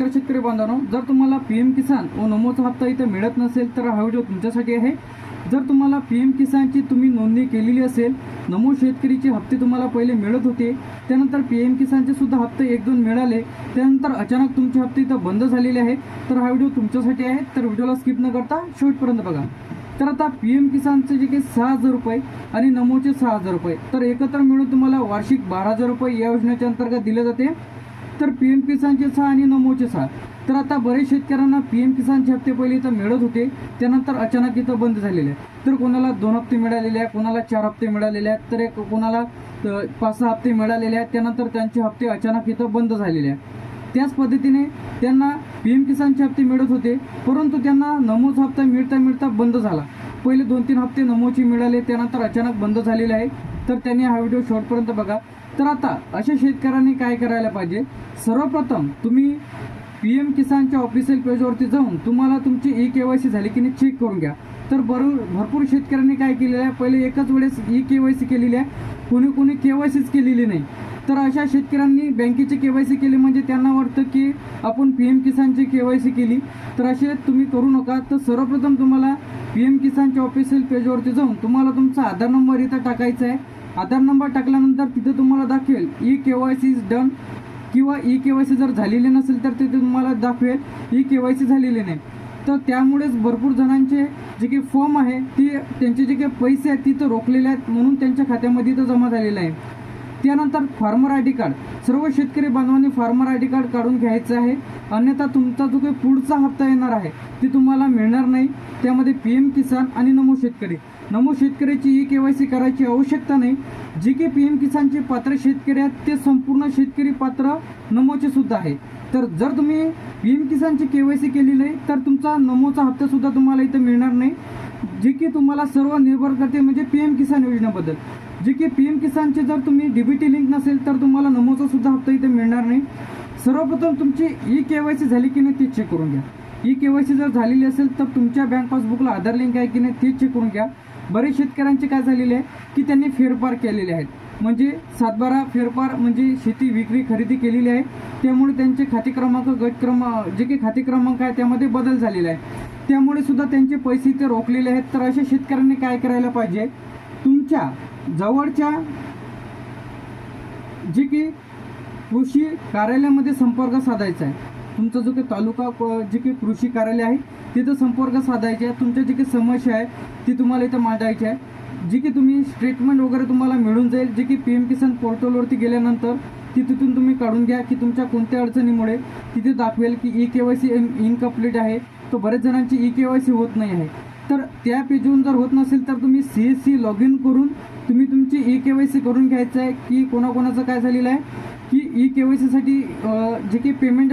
नमस्कार शेतकरी बांधवांनो जर तुम्हाला पी एम किसान व नमोचा हप्ता इथं मिळत नसेल तर हा व्हिडिओ तुमच्यासाठी आहे. जर तुम्हाला पी एम किसानची तुम्ही नोंदणी केलेली असेल नमो शेतकरीचे हप्ते तुम्हाला पहिले मिळत होते त्यानंतर पी एम किसानचे सुद्धा हप्ते एक दोन मिळाले त्यानंतर अचानक तुमचे हप्ते इथं बंद झालेले आहेत तर हा व्हिडिओ तुमच्यासाठी आहे तर व्हिडिओला स्किप न करता शेवटपर्यंत बघा. तर आता पी एम किसानचे जे काही सहा हजार रुपये आणि नमोचे सहा हजार रुपये तर एकत्र मिळून तुम्हाला वार्षिक बारा हजार रुपये या योजनेच्या अंतर्गत दिले जाते. तर पी एम किसानचे सहा आणि नमोचे सहा. तर आता बरेच शेतकऱ्यांना पी एम किसानचे हप्ते पहिले इथं मिळत होते त्यानंतर अचानक इथं बंद झालेले आहे तर कोणाला दोन हप्ते मिळालेले आहे कोणाला चार हप्ते मिळालेले आहेत तर एक कोणाला पाच सहा हप्ते मिळालेले आहेत त्यानंतर त्यांचे हप्ते अचानक इथं बंद झालेले आहेत. त्याच पद्धतीने त्यांना पी एम किसानचे हप्ते मिळत होते परंतु त्यांना नमोचा हप्ता मिळता मिळता बंद झाला. पहिले दोन तीन हप्ते नमोचे मिळाले त्यानंतर अचानक बंद झालेले आहे. तर त्यांनी हा व्हिडिओ शॉर्टपर्यंत बघा. तर आता अशा शेतकऱ्यांनी काय करायला पाहिजे? सर्वप्रथम तुम्ही पी एम किसानच्या ऑफिशियल पेजवरती जाऊन तुम्हाला तुमची ई के वाय सी झाली की नाही चेक करून घ्या. तर बरोबर भरपूर शेतकऱ्यांनी काय केलेलं आहे? पहिले एकच वेळेस ई के वाय सी केलेली आहे. कोणी कोणी के वाय सीच केलेली नाही. तर अशा शेतकऱ्यांनी बँकेची के वाय सी केली म्हणजे त्यांना वाटतं की आपण पी एम किसानची के वाय सी केली. तर असे तुम्ही करू नका. तर सर्वप्रथम तुम्हाला पी एम किसानच्या ऑफिशियल पेजवरती जाऊन तुम्हाला तुमचा आधार नंबर इथं टाकायचा आहे. आधार नंबर टाकल्यानंतर तिथं तुम्हाला दाखवेल E K Y C is done किंवा ई के वाय सी जर झालेली नसेल तर तिथे तुम्हाला दाखवेल ई के वाय सी झालेली नाही. तर त्यामुळेच भरपूर जणांचे जे काही फॉर्म आहे ती त्यांचे जे काही पैसे आहेत तिथं रोखलेले आहेत म्हणून त्यांच्या खात्यामध्ये तर जमा झालेलं आहे. त्यानंतर फार्मर आय डी कार्ड. सर्व शेतकरी बांधवांनी फार्मर आय डी कार्ड काढून घ्यायचं आहे. अन्यथा तुमचा जो काही पुढचा हप्ता येणार आहे ती तुम्हाला मिळणार नाही. त्यामध्ये पी एम किसान आणि नमो शेतकरी. नमो शेतकऱ्याची ई के वाय सी करायची आवश्यकता नाही. जे की पी एम किसानचे पात्र शेतकरी आहेत ते संपूर्ण शेतकरी पात्र नमोचे सुद्धा आहे. तर जर तुम्ही पी एम किसानची के वाय सी केली नाही तर तुमचा नमोचा हप्ता सुद्धा तुम्हाला इथं मिळणार नाही. जे की तुम्हाला सर्व निर्भर करते म्हणजे पी एम किसान योजनेबद्दल. जे की पी एम किसानचे जर तुम्ही डीबीटी लिंक नसेल तर तुम्हाला नमोचा सुद्धा हप्ता इथे मिळणार नाही. सर्वप्रथम तुमची ई के वाय सी झाली की नाही ते चेक करून घ्या. ई के वाय सी जर झालेली असेल तर तुमच्या बँक पासबुकला आधार लिंक आहे की नाही ते चेक करून घ्या. बरेच शेतकऱ्यांचे काय झालेले आहे की त्यांनी फेरफार केलेले आहेत. म्हणजे सातबारा फेरफार म्हणजे शेती विक्री खरेदी केलेली आहे. त्यामुळे त्यांचे खाते क्रमांक गट क्रमांक जे काही खाते क्रमांक आहे त्यामध्ये बदल झालेला आहे. त्यामुळे सुद्धा त्यांचे पैसे ते रोखलेले आहेत. तर अशा शेतकऱ्यांनी काय करायला पाहिजे? तुमच्या जवळच्या जे की कृषी कार्यालयामध्ये संपर्क साधायचा आहे. तुमचा जो काही तालुका जे काही कृषी कार्यालय आहे तिथं संपर्क साधायचे आहे. तुमच्या जी काही समस्या आहे ती तुम्हाला इथं मांडायची आहे. जी की तुम्ही स्टेटमेंट वगैरे तुम्हाला मिळून जाईल जे की पी एम किसान पोर्टलवरती गेल्यानंतर ती तिथून तुम्ही काढून घ्या की तुमच्या कोणत्या अडचणीमुळे तिथे दाखवेल की E K Y C incomplete आहे. तो बऱ्याच जणांची ई के वाय सी होत नाही आहे. तर त्या पेजवरून जर होत नसेल तर तुम्ही C S C log in करून तुम्ही तुमची ई के वाय सी करून घ्यायचं आहे की कोणाकोणाचं काय झालेलं आहे की ई के वाय सीसाठी जे काही पेमेंट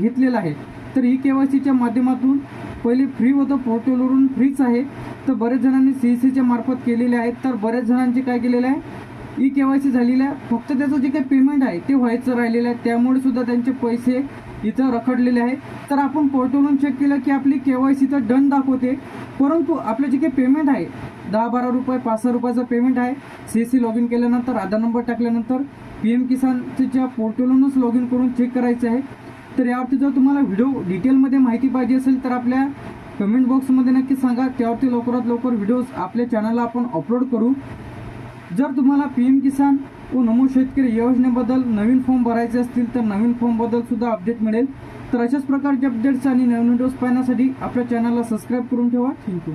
घेतलेलं आहे. तर ई के वाय सीच्या माध्यमातून पहिले फ्री होतं पोर्टलवरून फ्रीच आहे. तर बरेच जणांनी सी एस सीच्या मार्फत केलेले आहेत. तर बऱ्याच जणांचे काय केलेलं आहे ई के वाय सी झालेलं आहे. फक्त त्याचं जे काही पेमेंट आहे ते व्हायचं राहिलेलं आहे. त्यामुळे सुद्धा त्यांचे पैसे इथं रखडलेले आहे. तर आपण पोर्टलवरून चेक केलं की आपली के वाय सी तर डन दाखवते. परंतु आपलं जे काही पेमेंट आहे दहा बारा रुपये पाच सहा रुपयाचं पेमेंट आहे C S C log in केल्यानंतर आधार नंबर टाकल्यानंतर पी एम किसानच्या पोर्टलवरूनच लॉग इन करून चेक करायचं आहे. तर यावरती जर तुम्हाला व्हिडिओ डिटेलमध्ये माहिती पाहिजे असेल तर आपल्या कमेंट बॉक्समध्ये नक्की सांगा. त्यावरती लवकरात लवकर व्हिडिओज आपल्या चॅनलला आपण अपलोड करू. जर तुम्हाला पी एम किसान व नमो शेतकरी योजनेबद्दल नवीन फॉर्म भरायचे असतील तर नवीन फॉर्मबद्दल सुद्धा अपडेट मिळेल. तर अशाच प्रकारचे अपडेट्स आणि नवीन व्हिडिओज पाहण्यासाठी आपल्या चॅनलला सबस्क्राईब करून ठेवा. थँक्यू